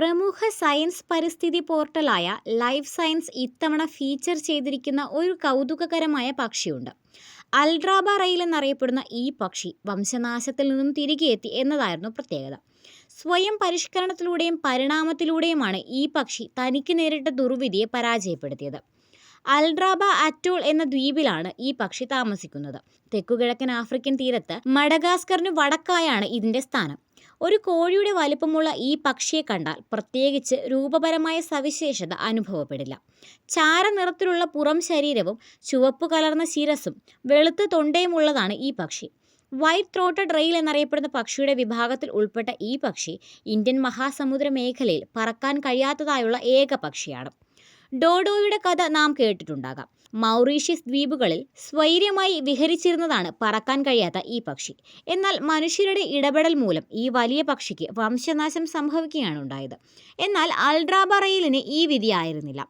പ്രമുഖ സയൻസ് പരിസ്ഥിതി പോർട്ടലായ ലൈഫ് സയൻസ് ഇത്തവണ ഫീച്ചർ ചെയ്തിരിക്കുന്ന ഒരു കൗതുകകരമായ പക്ഷിയുണ്ട്. അൽഡ്രാബ റെയിൽ എന്നറിയപ്പെടുന്ന ഈ പക്ഷി വംശനാശത്തിൽ നിന്നും തിരികെ എത്തി എന്നതായിരുന്നു പ്രത്യേകത. സ്വയം പരിഷ്കരണത്തിലൂടെയും പരിണാമത്തിലൂടെയുമാണ് ഈ പക്ഷി തനിക്ക് നേരിട്ട ദുർവിധിയെ പരാജയപ്പെടുത്തിയത്. അൽഡ്രാബ അറ്റോൾ എന്ന ദ്വീപിലാണ് ഈ പക്ഷി താമസിക്കുന്നത്. തെക്കുകിഴക്കൻ ആഫ്രിക്കൻ തീരത്ത് മഡഗാസ്കറിന് വടക്കായാണ് ഇതിന്റെ സ്ഥാനം. ഒരു കോഴിയുടെ വലുപ്പമുള്ള ഈ പക്ഷിയെ കണ്ടാൽ പ്രത്യേകിച്ച് രൂപപരമായ സവിശേഷത അനുഭവപ്പെടില്ല. ചാരനിറത്തിലുള്ള പുറം ശരീരവും ചുവപ്പ് കലർന്ന ശിരസും വെളുത്ത തൊണ്ടയുമുള്ളതാണ് ഈ പക്ഷി. വൈറ്റ് ത്രോട്ടഡ് റെയിൽ എന്നറിയപ്പെടുന്ന പക്ഷിയുടെ വിഭാഗത്തിൽ ഉൾപ്പെട്ട ഈ പക്ഷി ഇന്ത്യൻ മഹാസമുദ്ര മേഖലയിൽ പറക്കാൻ കഴിയാത്തതായുള്ള ഏക പക്ഷിയാണ്. ഡോഡോയുടെ കഥ നാം കേട്ടിട്ടുണ്ടാകാം. മൗറീഷ്യസ് ദ്വീപുകളിൽ സ്വൈര്യമായി വിഹരിച്ചിരുന്നതാണ് പറക്കാൻ കഴിയാത്ത ഈ പക്ഷി. എന്നാൽ മനുഷ്യരുടെ ഇടപെടൽ മൂലം ഈ വലിയ പക്ഷിക്ക് വംശനാശം സംഭവിക്കുകയാണ് ഉണ്ടായത്. എന്നാൽ അൾഡ്രാബറയിലിന് ഈ വിധിയായിരുന്നില്ല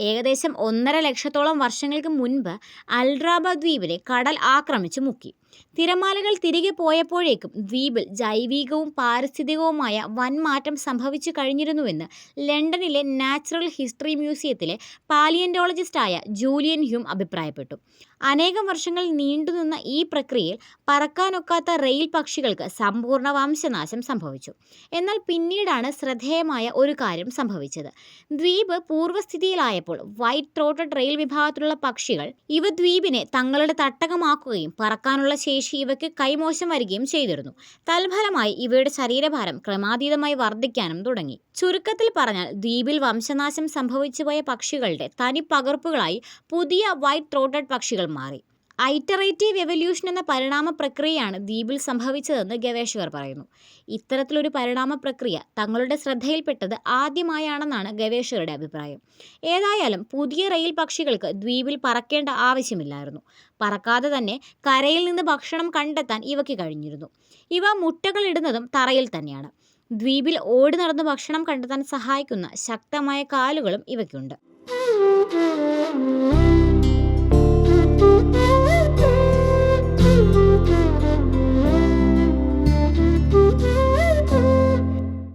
ഏകദേശം ഒന്നര ലക്ഷത്തോളം വർഷങ്ങൾക്ക് മുൻപ് അൽഡ്രാബ ദ്വീപിനെ കടൽ ആക്രമിച്ചു മുക്കി. തിരമാലകൾ തിരികെ പോയപ്പോഴേക്കും ദ്വീപിൽ ജൈവികവും പാരിസ്ഥിതികവുമായ വൻമാറ്റം സംഭവിച്ചു കഴിഞ്ഞിരുന്നുവെന്ന് ലണ്ടനിലെ നാച്ചുറൽ ഹിസ്റ്ററി മ്യൂസിയത്തിലെ പാലിയന്റോളജിസ്റ്റായ ജൂലിയൻ ഹ്യൂം അഭിപ്രായപ്പെട്ടു. അനേകം വർഷങ്ങൾ നീണ്ടുനിന്ന ഈ പ്രക്രിയയിൽ പറക്കാനൊക്കാത്ത റെയിൽ പക്ഷികൾക്ക് സമ്പൂർണ വംശനാശം സംഭവിച്ചു. എന്നാൽ പിന്നീടാണ് ശ്രദ്ധേയമായ ഒരു കാര്യം സംഭവിച്ചത്. ദ്വീപ് പൂർവസ്ഥിതിയിലായപ്പോൾ വൈറ്റ് ത്രോട്ടഡ് റെയിൽ വിഭാഗത്തിലുള്ള പക്ഷികൾ ഇവ ദ്വീപിനെ തങ്ങളുടെ തട്ടകമാക്കുകയും പറക്കാനുള്ള ശേഷി ഇവയ്ക്ക് കൈമോശം വരികയും ചെയ്തിരുന്നു. തൽഫലമായി ഇവയുടെ ശരീരഭാരം ക്രമാതീതമായി വർദ്ധിക്കാനും തുടങ്ങി. ചുരുക്കത്തിൽ പറഞ്ഞാൽ ദ്വീപിൽ വംശനാശം സംഭവിച്ചുപോയ പക്ഷികളുടെ തനി പകർപ്പുകളായി പുതിയ വൈറ്റ് ത്രോട്ടഡ് പക്ഷികൾ മാറി. ഐറ്ററേറ്റീവ് എവല്യൂഷൻ എന്ന പരിണാമ പ്രക്രിയയാണ് ദ്വീപിൽ സംഭവിച്ചതെന്ന് ഗവേഷകർ പറയുന്നു. ഇത്തരത്തിലൊരു പരിണാമ പ്രക്രിയ തങ്ങളുടെ ശ്രദ്ധയിൽപ്പെട്ടത് ആദ്യമായാണെന്നാണ് ഗവേഷകരുടെ അഭിപ്രായം. ഏതായാലും പുതിയ റെയിൽ പക്ഷികൾക്ക് ദ്വീപിൽ പറക്കേണ്ട ആവശ്യമില്ലായിരുന്നു. പറക്കാതെ തന്നെ കരയിൽ നിന്ന് ഭക്ഷണം കണ്ടെത്താൻ ഇവയ്ക്ക് കഴിഞ്ഞിരുന്നു. ഇവ മുട്ടകൾ ഇടുന്നതും തറയിൽ തന്നെയാണ്. ദ്വീപിൽ ഓടി നടന്ന് ഭക്ഷണം കണ്ടെത്താൻ സഹായിക്കുന്ന ശക്തമായ കാലുകളും ഇവയ്ക്കുണ്ട്.